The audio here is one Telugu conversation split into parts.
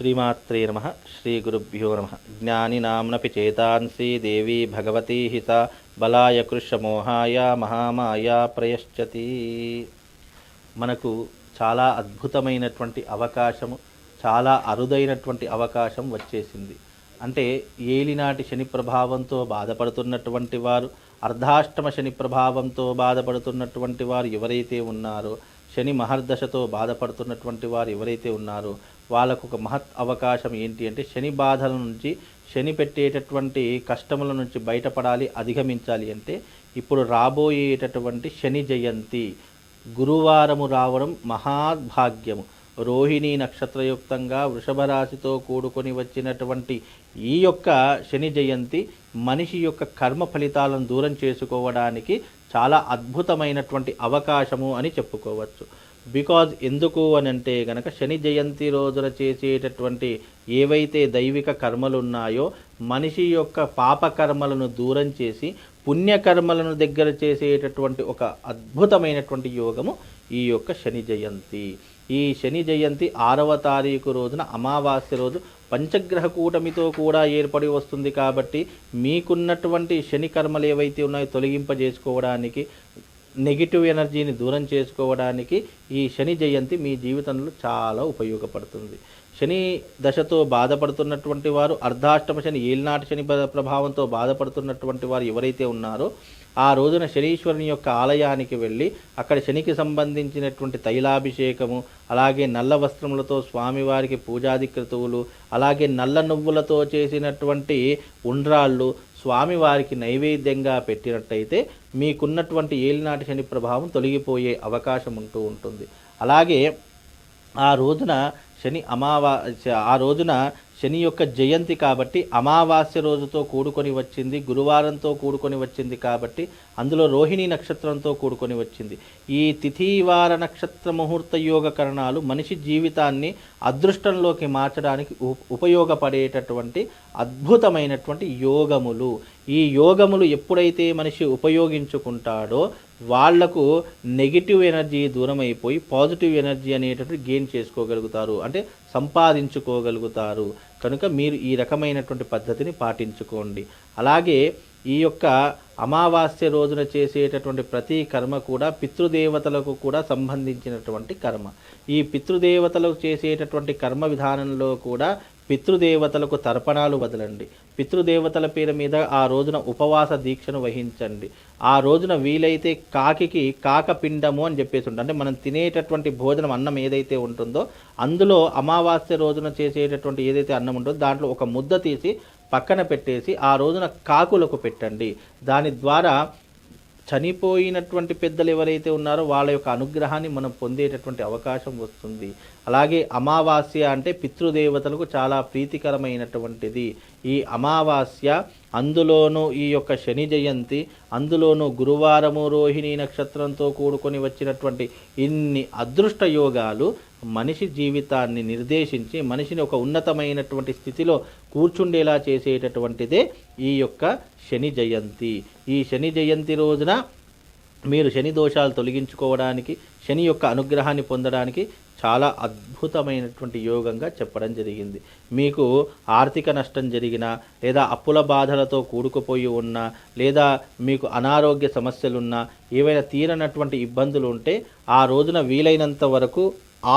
శ్రీమాత్రే నమ శ్రీ గురుభ్యో నమ. జ్ఞానినాంనపి చేతాంసి దేవి భగవతీ హిత బలాయ కృషమోహాయ మహామాయ ప్రయశ్చతి. మనకు చాలా అద్భుతమైనటువంటి అవకాశము చాలా అరుదైనటువంటి అవకాశం వచ్చేసింది. అంటే ఏలినాటి శని ప్రభావంతో బాధపడుతున్నటువంటి వారు అర్ధాష్టమ శని ప్రభావంతో బాధపడుతున్నటువంటి వారు ఎవరైతే ఉన్నారో శని మహర్దశతో బాధపడుతున్నటువంటి వారు ఎవరైతే ఉన్నారో వాళ్ళకు ఒక మహత్ అవకాశం ఏంటి అంటే శని బాధల నుంచి శని పెట్టేటటువంటి కష్టముల నుంచి బయటపడాలి అధిగమించాలి అంటే ఇప్పుడు రాబోయేటటువంటి శని జయంతి గురువారము రావడం మహాభాగ్యము రోహిణీ నక్షత్రయుక్తంగా వృషభ రాశితో కూడుకొని వచ్చినటువంటి ఈ యొక్క శని జయంతి మనిషి యొక్క కర్మ ఫలితాలను దూరం చేసుకోవడానికి చాలా అద్భుతమైనటువంటి అవకాశము అని చెప్పుకోవచ్చు. బికాజ్ ఎందుకు అని అంటే గనక శని జయంతి రోజున చేసేటటువంటి ఏవైతే దైవిక కర్మలు ఉన్నాయో మనిషి యొక్క పాప కర్మలను దూరం చేసి పుణ్యకర్మలను దగ్గర చేసేటటువంటి ఒక అద్భుతమైనటువంటి యోగము ఈ యొక్క శని జయంతి. ఈ శని జయంతి ఆరవ తారీఖు రోజున అమావాస్య రోజు పంచగ్రహ కూటమితో కూడా ఏర్పడి వస్తుంది కాబట్టి మీకున్నటువంటి శని కర్మలు ఏవైతే ఉన్నాయో తొలగింపజేసుకోవడానికి నెగిటివ్ ఎనర్జీని దూరం చేసుకోవడానికి ఈ శని జయంతి మీ జీవితంలో చాలా ఉపయోగపడుతుంది. శని దశతో బాధపడుతున్నటువంటి వారు అర్ధాష్టమ శని ఏలినాటి శని ప్రభావంతో బాధపడుతున్నటువంటి వారు ఎవరైతే ఉన్నారో ఆ రోజున శనీశ్వరుని యొక్క ఆలయానికి వెళ్ళి అక్కడ శనికి సంబంధించినటువంటి తైలాభిషేకము అలాగే నల్ల వస్త్రములతో స్వామివారికి పూజాది క్రతువులు అలాగే నల్ల నువ్వులతో చేసినటువంటి ఉండ్రాళ్ళు స్వామివారికి నైవేద్యంగా పెట్టినట్టయితే మీకున్నటువంటి ఏలినాటి శని ప్రభావం తొలగిపోయే అవకాశం ఉంటూ ఉంటుంది. అలాగే ఆ రోజున శని అమావాస్య ఆ రోజున శని యొక్క జయంతి కాబట్టి అమావాస్య రోజుతో కూడుకొని వచ్చింది గురువారంతో కూడుకొని వచ్చింది కాబట్టి అందులో రోహిణి నక్షత్రంతో కూడుకొని వచ్చింది. ఈ తిథివార నక్షత్ర ముహూర్త యోగ కరణాలు మనిషి జీవితాన్ని అదృష్టంలోకి మార్చడానికి ఉపయోగపడేటటువంటి అద్భుతమైనటువంటి యోగములు. ఈ యోగములు ఎప్పుడైతే మనిషి ఉపయోగించుకుంటాడో వాళ్ళకు నెగిటివ్ ఎనర్జీ దూరం అయిపోయి పాజిటివ్ ఎనర్జీ అనేటటువంటి గెయిన్ చేసుకోగలుగుతారు. అంటే సంపాదించుకోగలుగుతారు. కనుక మీరు ఈ రకమైనటువంటి పద్ధతిని పాటించుకోండి. అలాగే ఈ యొక్క అమావాస్య రోజున చేసేటటువంటి ప్రతి కర్మ కూడా పితృదేవతలకు కూడా సంబంధించినటువంటి కర్మ. ఈ పితృదేవతలకు చేసేటటువంటి కర్మ విధానంలో కూడా పితృదేవతలకు తర్పణాలు వదలండి. పితృదేవతల పేరు మీద ఆ రోజున ఉపవాస దీక్షను వహించండి. ఆ రోజున వీలైతే కాకికి కాకపిండము అని చెప్పేసి ఉంటుంది. అంటే మనం తినేటటువంటి భోజనం అన్నం ఏదైతే ఉంటుందో అందులో అమావాస్య రోజున చేసేటటువంటి ఏదైతే అన్నం ఉంటుందో దాంట్లో ఒక ముద్ద తీసి పక్కన పెట్టేసి ఆ రోజున కాకులకు పెట్టండి. దాని ద్వారా చనిపోయినటువంటి పెద్దలు ఎవరైతే ఉన్నారో వాళ్ళ యొక్క అనుగ్రహాన్ని మనం పొందేటటువంటి అవకాశం వస్తుంది. అలాగే అమావాస్య అంటే పితృదేవతలకు చాలా ప్రీతికరమైనటువంటిది. ఈ అమావాస్య అందులోనూ ఈ యొక్క శని జయంతి అందులోనూ గురువారము రోహిణి నక్షత్రంతో కూడుకొని వచ్చినటువంటి ఇన్ని అదృష్ట యోగాలు మనిషి జీవితాన్ని నిర్దేశించి మనిషిని ఒక ఉన్నతమైనటువంటి స్థితిలో కూర్చుండేలా చేసేటటువంటిదే ఈ యొక్క శని జయంతి. ఈ శని జయంతి రోజున మీరు శని దోషాలు తొలగించుకోవడానికి శని యొక్క అనుగ్రహాన్ని పొందడానికి చాలా అద్భుతమైనటువంటి యోగంగా చెప్పడం జరిగింది. మీకు ఆర్థిక నష్టం జరిగినా లేదా అప్పుల బాధలతో కూడుకుపోయి ఉన్నా లేదా మీకు అనారోగ్య సమస్యలున్నా ఏవైనా తీరనటువంటి ఇబ్బందులు ఉంటే ఆ రోజున వీలైనంత వరకు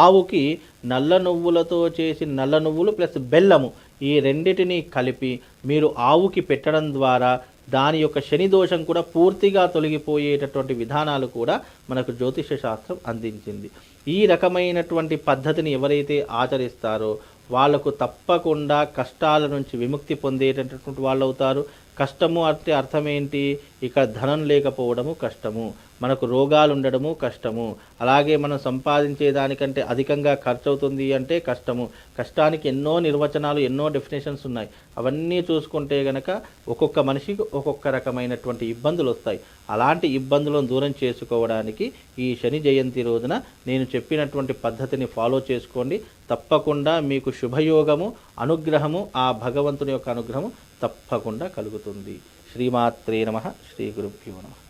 ఆవుకి నల్ల నువ్వులతో చేసి నల్ల నువ్వులు ప్లస్ బెల్లము ఈ రెండిటిని కలిపి మీరు ఆవుకి పెట్టడం ద్వారా దాని యొక్క శని దోషం కూడా పూర్తిగా తొలగిపోయేటటువంటి విధానాలు కూడా మనకు జ్యోతిష శాస్త్రం అందించింది. ఈ రకమైనటువంటి పద్ధతిని ఎవరైతే ఆచరిస్తారో వాళ్ళకు తప్పకుండా కష్టాల నుంచి విముక్తి పొందేటటువంటి వాళ్ళు అవుతారు కష్టము అంటే అర్థం ఏంటి ఇక ధనం లేకపోవడము కష్టము. మనకు రోగాలు ఉండడము కష్టము. అలాగే మనం సంపాదించే దానికంటే అధికంగా ఖర్చు అవుతుంది అంటే కష్టము. కష్టానికి ఎన్నో నిర్వచనాలు ఎన్నో డెఫినేషన్స్ ఉన్నాయి. అవన్నీ చూసుకుంటే గనక ఒక్కొక్క మనిషికి ఒక్కొక్క రకమైనటువంటి ఇబ్బందులు వస్తాయి. అలాంటి ఇబ్బందులను దూరం చేసుకోవడానికి ఈ శని జయంతి రోజున నేను చెప్పినటువంటి పద్ధతిని ఫాలో చేసుకోండి. తప్పకుండా మీకు శుభయోగము అనుగ్రహము ఆ భగవంతుని యొక్క అనుగ్రహము తప్పకుండా కలుగుతుంది. శ్రీమాత్రే నమ. శ్రీ గురుభ్యో నమ.